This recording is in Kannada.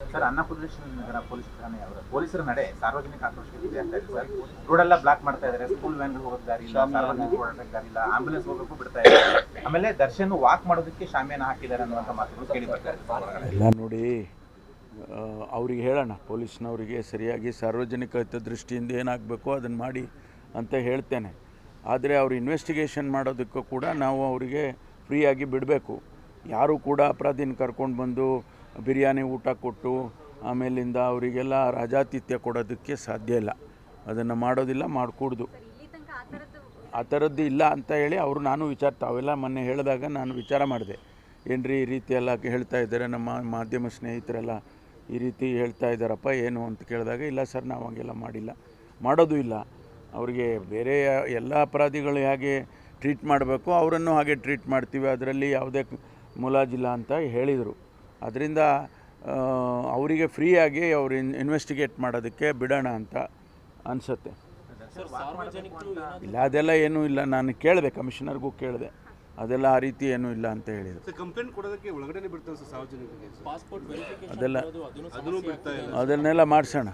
ಸರ್ ಅನ್ನಪೂರ್ಣೇಶ್ವರ ನಗರ ಪೊಲೀಸ್ ಠಾಣೆ ಅವರ ಪೊಲೀಸರ ನಡೆ ಸಾರ್ವಜನಿಕ ಆಕ್ರೋಶಕ್ಕೆ ಇದೆ ಸರ್. ರೋಡ್ ಎಲ್ಲ ಬ್ಲಾಕ್ ಮಾಡ್ತಾ ಇದ್ದಾರೆ ಸ್ಕೂಲ್ ವ್ಯಾನ್ ಹೋಗೋದು ದಾರಿ ಇಲ್ಲ ಸಾರ್ವಜನಿಕ ಓಡಾಡಕ್ ದಾರಿ ಇಲ್ಲ ಆಂಬುಲೆನ್ಸ್ ಹೋಗೋಕ್ಕೂ ಬಿಡ್ತಾ ಇದ್ದಾರೆ ಆಮೇಲೆ ದರ್ಶನ್ ವಾಕ್ ಮಾಡೋದಕ್ಕೆ ಶಾಮಿಯಾನ ಹಾಕಿದ್ದಾರೆ ಅನ್ನುವಂಥ ಮಾತುಗಳು ಕೇಳಿ ಬರ್ತಾರೆ ಎಲ್ಲ ನೋಡಿ ಅವ್ರಿಗೆ ಹೇಳೋಣ. ಪೊಲೀಸ್ನವರಿಗೆ ಸರಿಯಾಗಿ ಸಾರ್ವಜನಿಕ ಹಿತದೃಷ್ಟಿಯಿಂದ ಏನಾಗಬೇಕು ಅದನ್ನು ಮಾಡಿ ಅಂತ ಹೇಳ್ತೇನೆ. ಆದರೆ ಅವರು ಇನ್ವೆಸ್ಟಿಗೇಷನ್ ಮಾಡೋದಕ್ಕೂ ಕೂಡ ನಾವು ಅವರಿಗೆ ಫ್ರೀಯಾಗಿ ಬಿಡಬೇಕು. ಯಾರೂ ಕೂಡ ಅಪರಾಧಿನ ಕರ್ಕೊಂಡು ಬಂದು ಬಿರಿಯಾನಿ ಊಟ ಕೊಟ್ಟು ಆಮೇಲಿಂದ ಅವರಿಗೆಲ್ಲ ರಾಜಾತಿಥ್ಯ ಕೊಡೋದಕ್ಕೆ ಸಾಧ್ಯ ಇಲ್ಲ. ಅದನ್ನು ಮಾಡೋದಿಲ್ಲ, ಮಾಡಿಕೊಡ್ದು. ಆ ಥರದ್ದು ಇಲ್ಲ ಅಂತ ಹೇಳಿ ಅವರು ನಾನು ವಿಚಾರ ತಾವೆಲ್ಲ ಮೊನ್ನೆ ಹೇಳಿದಾಗ ನಾನು ವಿಚಾರ ಮಾಡಿದೆ. ಏನ್ರಿ ಈ ರೀತಿ ಎಲ್ಲ ಹೇಳ್ತಾ ಇದ್ದಾರೆ, ನಮ್ಮ ಮಾಧ್ಯಮ ಸ್ನೇಹಿತರೆಲ್ಲ ಈ ರೀತಿ ಹೇಳ್ತಾ ಇದ್ದಾರಪ್ಪ, ಏನು ಅಂತ ಕೇಳಿದಾಗ, ಇಲ್ಲ ಸರ್, ನಾವು ಹಾಗೆಲ್ಲ ಮಾಡಿಲ್ಲ. ಮಾಡೋದು ಇಲ್ಲ. ಅವರಿಗೆ ಬೇರೆ ಎಲ್ಲ ಅಪರಾಧಿಗಳು ಹೇಗೆ ಟ್ರೀಟ್ ಮಾಡಬೇಕು, ಅವರನ್ನು ಹಾಗೆ ಟ್ರೀಟ್ ಮಾಡ್ತೀವಿ, ಅದರಲ್ಲಿ ಯಾವುದೇ ಮುಲಾಜಿಲ್ಲ ಅಂತ ಹೇಳಿದರು. ಅದರಿಂದ ಅವರಿಗೆ ಫ್ರೀಯಾಗಿ ಅವರು ಇನ್ ಇನ್ವೆಸ್ಟಿಗೇಟ್ ಮಾಡೋದಕ್ಕೆ ಬಿಡೋಣ ಅಂತ ಅನಿಸುತ್ತೆ. ಇಲ್ಲ ಅದೆಲ್ಲ ಏನೂ ಇಲ್ಲ. ನಾನು ಕೇಳಿದೆ ಕಮಿಷನರ್ಗೂ ಕೇಳಿದೆ. ಅದೆಲ್ಲ ಆ ರೀತಿ ಏನೂ ಇಲ್ಲ ಅಂತ ಹೇಳಿದರು. ಸರ್ ಕಂಪ್ಲೇಂಟ್ ಕೊಡೋದಕ್ಕೆ ಒಳಗಡೆ ಬಿಡ್ತಾರೆ ಸರ್ ಸಾರ್ವಜನಿಕರಿಗೆ. ಅದೆಲ್ಲ ಅದನ್ನು ಬಿಡ್ತಾ ಇಲ್ಲ. ಅದನ್ನೆಲ್ಲ ಮಾಡಿಸೋಣ.